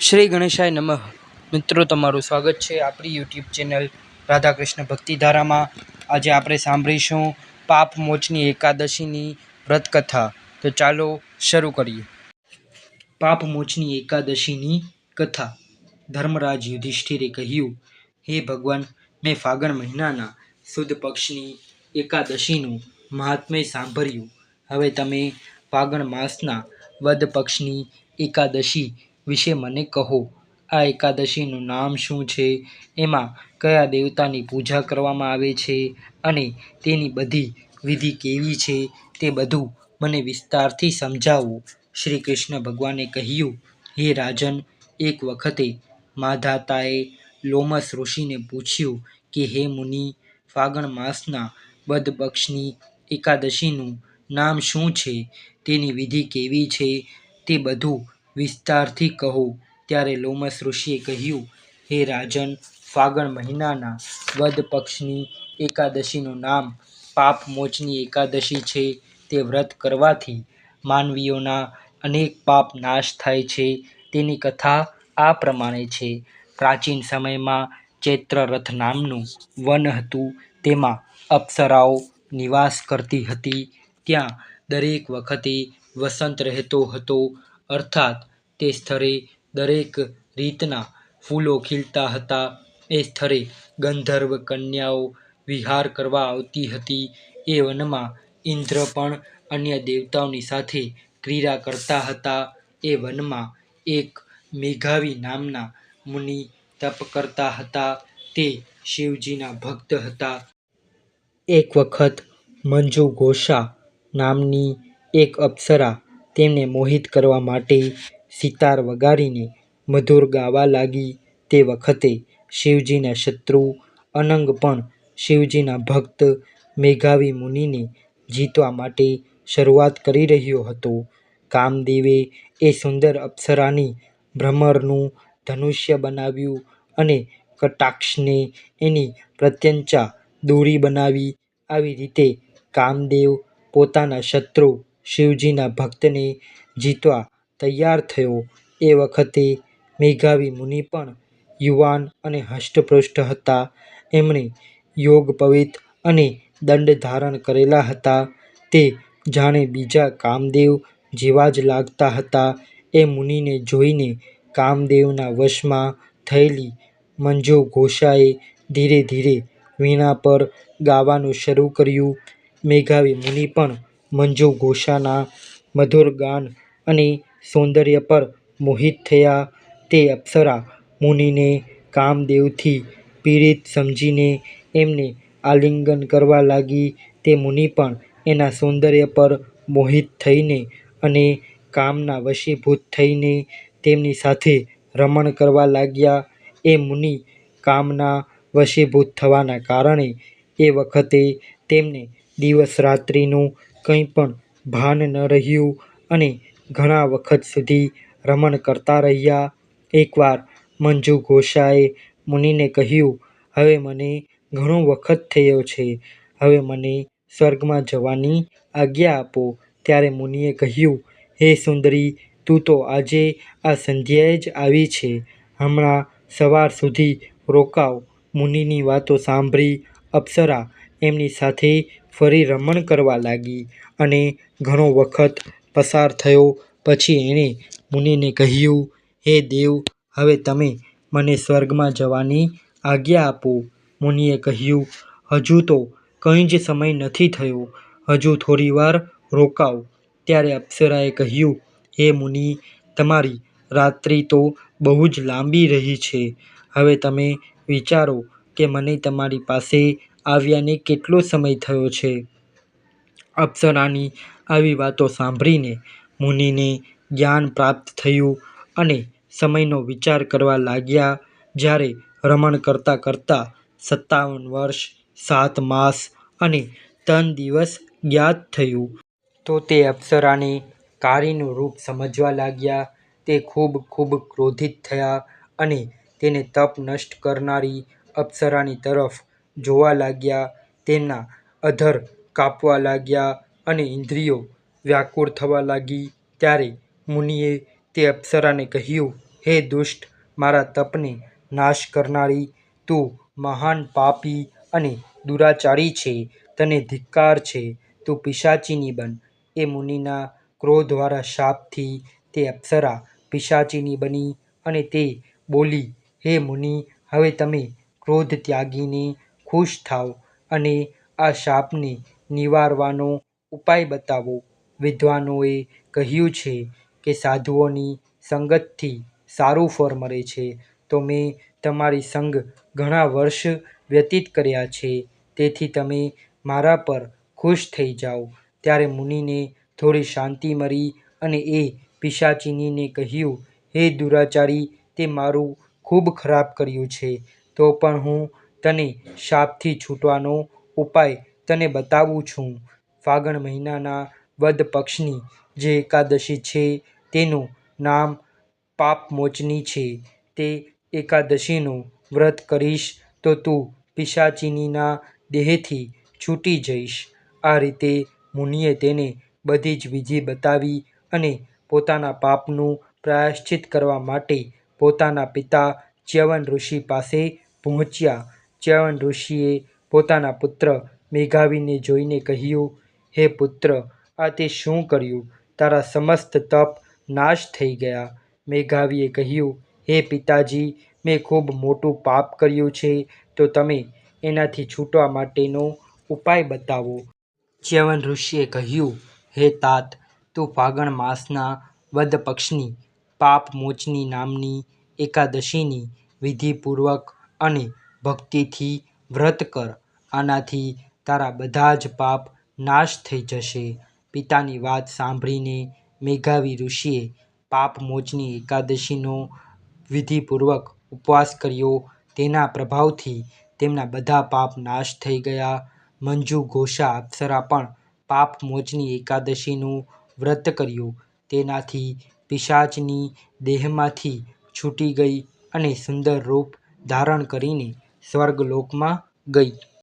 શ્રી ગણેશાય નમઃ. મિત્રો, તમારું સ્વાગત છે આપણી યુટ્યુબ ચેનલ રાધાકૃષ્ણ ભક્તિધારામાં. આજે આપણે સાંભળીશું પાપ મોચની એકાદશીની વ્રતકથા. તો ચાલો શરૂ કરીએ. પાપ મોચની એકાદશીની કથા. ધર્મરાજ યુધિષ્ઠિરે કહ્યું, હે ભગવાન, મેં ફાગણ મહિનાના સુદ પક્ષની એકાદશીનું મહાત્મ્ય સાંભળ્યું. હવે તમે ફાગણ માસના વદ પક્ષની એકાદશી વિશે મને કહો. આ એકાદશીનું નામ શું છે? એમાં કયા દેવતાની પૂજા કરવામાં આવે છે? અને તેની બધી વિધિ કેવી છે? તે બધું મને વિસ્તારથી સમજાવો. શ્રી કૃષ્ણ ભગવાને કહ્યું, હે રાજન, એક વખતે માધાતાએ લોમસ ઋષિને પૂછ્યું કે, હે મુનિ, ફાગણ માસના બદબક્ષની એકાદશીનું નામ શું છે? તેની વિધિ કેવી છે? તે બધું વિસ્તારથી કહો, ત્યારે લોમસ ઋષિએ કહ્યું, હે રાજન, ફાગણ મહિનાના વદ પક્ષની એકાદશીનું નામ પાપ મોચની એકાદશી છે. તે વ્રત કરવાથી માનવીઓના અનેક પાપ નાશ થાય છે. તેની કથા આ પ્રમાણે છે. પ્રાચીન સમયમાં ચૈત્રરથ નામનું વન હતું. તેમાં અપ્સરાઓ નિવાસ કરતી હતી. ત્યાં દરેક વખતે વસંત રહેતો હતો. અર્થાત તે સ્થળે દરેક રીતના ફૂલો ખીલતા હતા. એ સ્થળે ગંધર્વ કન્યાઓ વિહાર કરવા આવતી હતી. એ વનમાં ઇન્દ્ર પણ અન્ય દેવતાઓની સાથે ક્રીડા કરતા હતા. એ વનમાં એક મેઘાવી નામના મુનિ તપ કરતા હતા. તે શિવજીના ભક્ત હતા. એક વખત મંજુ ઘોષા નામની એક અપ્સરા તેમને મોહિત કરવા માટે સિતાર વગાડીને મધુર ગાવા લાગી તે વખતે શિવજીના શત્રુ, અનંગ પણ શિવજીના ભક્ત મેઘાવી મુનિને જીતવા માટે શરૂઆત કરી રહ્યો હતો. કામદેવે એ સુંદર અપ્સરાની ભ્રમરનું ધનુષ્ય બનાવ્યું અને કટાક્ષને એની પ્રત્યંચા દોરી બનાવી. આવી રીતે કામદેવ પોતાના શત્રુ શિવજીના ભક્તને જીતવા તૈયાર થયો. એ વખતે મેઘાવી મુનિ પણ યુવાન અને હષ્ટપૃષ્ટ હતા. એમણે યોગ પવિત અને દંડ ધારણ કરેલા હતા. તે જાણે બીજા કામદેવ જેવા જ લાગતા હતા. એ મુનિને જોઈને કામદેવના વશમાં થયેલી મંજુ ઘોષાએ ધીરે ધીરે વીણા પર ગાવાનું શરૂ કર્યું. મેઘાવી મુનિ પણ મંજુ ઘોષાના મધુર ગાન અને સૌંદર્ય પર મોહિત થયા. તે અપ્સરા મુનિને કામદેવથી પીડિત સમજીને એમને આલિંગન કરવા લાગી. તે મુનિ પણ એના સૌંદર્ય પર મોહિત થઈને અને કામના વશીભૂત થઈને તેમની સાથે રમણ કરવા લાગ્યા. એ મુનિ કામના વશીભૂત થવાના કારણે એ વખતે તેમને દિવસ રાત્રિનું કંઈ પણ ભાન ન રહ્યું અને ઘણા વખત સુધી રમણ કરતા રહ્યા. એકવાર મંજુ ઘોષાએ મુનિને કહ્યું, હવે મને ઘણો વખત થયો છે. હવે મને સ્વર્ગમાં જવાની આજ્ઞા આપો. ત્યારે મુનિએ કહ્યું, હે સુંદરી, તું તો આજે આ સંધ્યાએ જ આવી છે. હમણાં સવાર સુધી રોકાવ. મુનિની વાતો સાંભળી અપ્સરા એમની સાથે ફરી રમણ કરવા લાગી અને ઘણો વખત પસાર થયો. પછી એણે મુનિને કહ્યું, હે દેવ, હવે તમે મને સ્વર્ગમાં જવાની આજ્ઞા આપો. મુનિએ કહ્યું, હજુ તો કંઈ જ સમય નથી થયો. હજુ થોડીવાર રોકાવ. ત્યારે અપ્સરાએ કહ્યું, હે મુનિ, તમારી રાત્રિ તો બહુ જ લાંબી રહી છે. હવે તમે વિચારો કે મને તમારી પાસે આવ્યાને કેટલો સમય થયો છે. અપ્સરાની આવી વાતો સાંભળીને મુનિને જ્ઞાન પ્રાપ્ત થયું અને સમયનો વિચાર કરવા લાગ્યા, જ્યારે રમણ કરતાં કરતાં સત્તાવન વર્ષ, સાત માસ અને ત્રણ દિવસ જ્ઞાત થયું. તો તે અપ્સરાને કાળીનું રૂપ સમજવા લાગ્યા. તે ખૂબ ખૂબ ક્રોધિત થયા અને તેને તપ નષ્ટ કરનારી અપ્સરાની તરફ જોવા લાગ્યા. તેમના અધર કાપવા લાગ્યા અને ઇન્દ્રિયો વ્યાકુળ થવા લાગી. ત્યારે મુનિએ તે અપ્સરાને કહ્યું, હે દુષ્ટ, મારા તપને નાશ કરનારી, તું મહાન પાપી અને દુરાચારી છે, તને ધિક્કાર છે, તું પિશાચીની બન. એ મુનિના ક્રોધવાળા શાપથી તે અપ્સરા પિશાચીની બની અને તે બોલી, હે મુનિ, હવે તમે ક્રોધ ત્યાગીને ખુશ થાવ અને આ શાપને નિવારવાનો ઉપાય બતાવો. વિદ્વાનોએ કહ્યું છે કે સાધુઓની સંગતથી સારું ફળ મળે છે. તો મેં તમારી સંગ ઘણા વર્ષ વ્યતીત કર્યા છે. તેથી તમે મારા પર ખુશ થઈ જાઓ. ત્યારે મુનિને થોડી શાંતિ મળી અને એ પિશાચિનીને કહ્યું, હે દુરાચારી, તે મારું ખૂબ ખરાબ કર્યું છે. તો પણ હું તને શાપથી છૂટવાનો ઉપાય તને બતાવું છું. ફાગણ મહિનાના વદ પક્ષની જે એકાદશી છે, તેનું નામ પાપમોચની છે. તે એકાદશીનું વ્રત કરીશ તો તું પિશાચિનીના દેહથી છૂટી જઈશ. આ રીતે મુનિએ તેને બધી જ વિધિ બતાવી અને પોતાના પાપનું પ્રાયશ્ચિત કરવા માટે પોતાના પિતા ચ્યવન ઋષિ પાસે પહોંચ્યા. ચ્યવન ઋષિએ પોતાના પુત્ર મેઘાવીને જોઈને કહ્યું, હે પુત્ર, આ તે શું કર્યું? તારા સમસ્ત તપ નાશ થઈ ગયા. મેઘાવીએ કહ્યું, હે પિતાજી, મેં ખૂબ મોટું પાપ કર્યું છે, તો તમે એનાથી છૂટવા માટેનો ઉપાય બતાવો. ચ્યવન ઋષિએ કહ્યું, હે તાત, તું ફાગણ માસના વદ પક્ષની પાપમોચની નામની એકાદશીની વિધિપૂર્વક અને ભક્તિથી વ્રત કર. આનાથી તારા બધા જ પાપ નાશ થઈ જશે. પિતાની વાત સાંભળીને મેઘાવી ઋષિએ પાપમોચની એકાદશીનો વિધિપૂર્વક ઉપવાસ કર્યો. તેના પ્રભાવથી તેમના બધા પાપ નાશ થઈ ગયા. મંજુ ઘોષા અપ્સરા પણ પાપમોચની એકાદશીનું વ્રત કર્યું. તેનાથી પિશાચની દેહમાંથી છૂટી ગઈ અને સુંદર રૂપ ધારણ કરીને સ્વર્ગલોકમાં ગઈ.